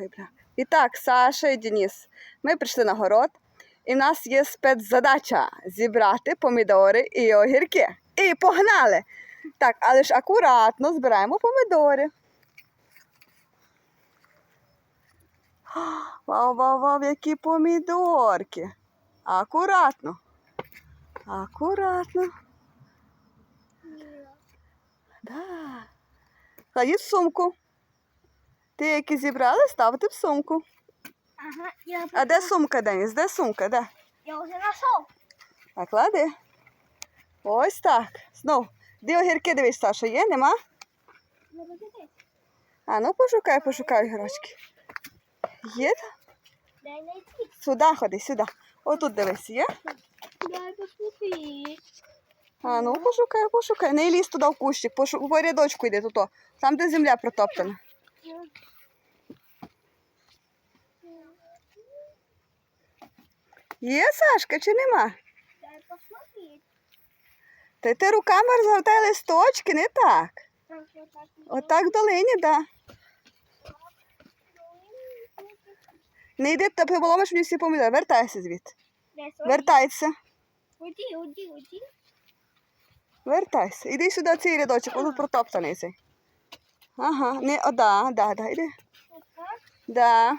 Ой. І так, Саша і Денис, ми прийшли на город, і в нас є спецзадача зібрати помідори і огірки. І погнали! Так, але ж акуратно збираємо помідори. Вау, вау, вау, які помідорки. Акуратно. Акуратно. Да. Кладіть сумку. Ти які зібрали, ставте в сумку. Ага, я, А де сумка, Деніс? Де сумка? Де? я уже нашел. А клади. Ось так. Знов. Де огірки дивись, Саша, є? Нема? А ну пошукай, пошукай огірочки. Є? Сюди ходи, сюди. Отут дивись, є? Дай. А ну пошукай, пошукай. Не лізь туди в кущик, пошу... по рядочку йди тут. Там, де земля протоптана. Є, Сашка, чи нема? Дай посмотреть. Та й ти руками розгортай листочки, не так. Так Отак в долині, да. Не йди, та поломиш мені всі помідори. Вертайся звідти. Вертайся. Уйди, уйди, уйди. Вертайся. Іди сюди цей рядочок, тут протоптаний цей. Ага, не, о, да, да, да. Так. Да.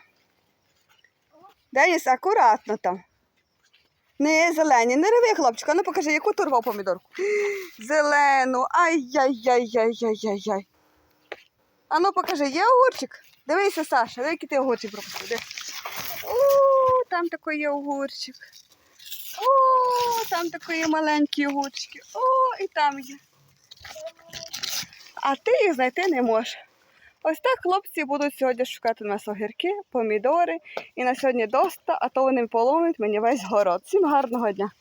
Деніс, акуратно там. Не зелені, не реви, хлопчика. Ну покажи, яку ти рвав помідорку. Зелену. Ай-яй-яй-яй-яй-яй-яй. А ну покажи, є огурчик? Дивися, Саша, диви, який ти огурчик пропустив. О, там такий є огурчик. О, там такий є маленький огурчики. О, і там є. А ти їх знайти не можеш. Ось так хлопці будуть сьогодні шукати у нас огірки, помідори. І на сьогодні доста, а то вони поломлять мені весь город. Всім гарного дня!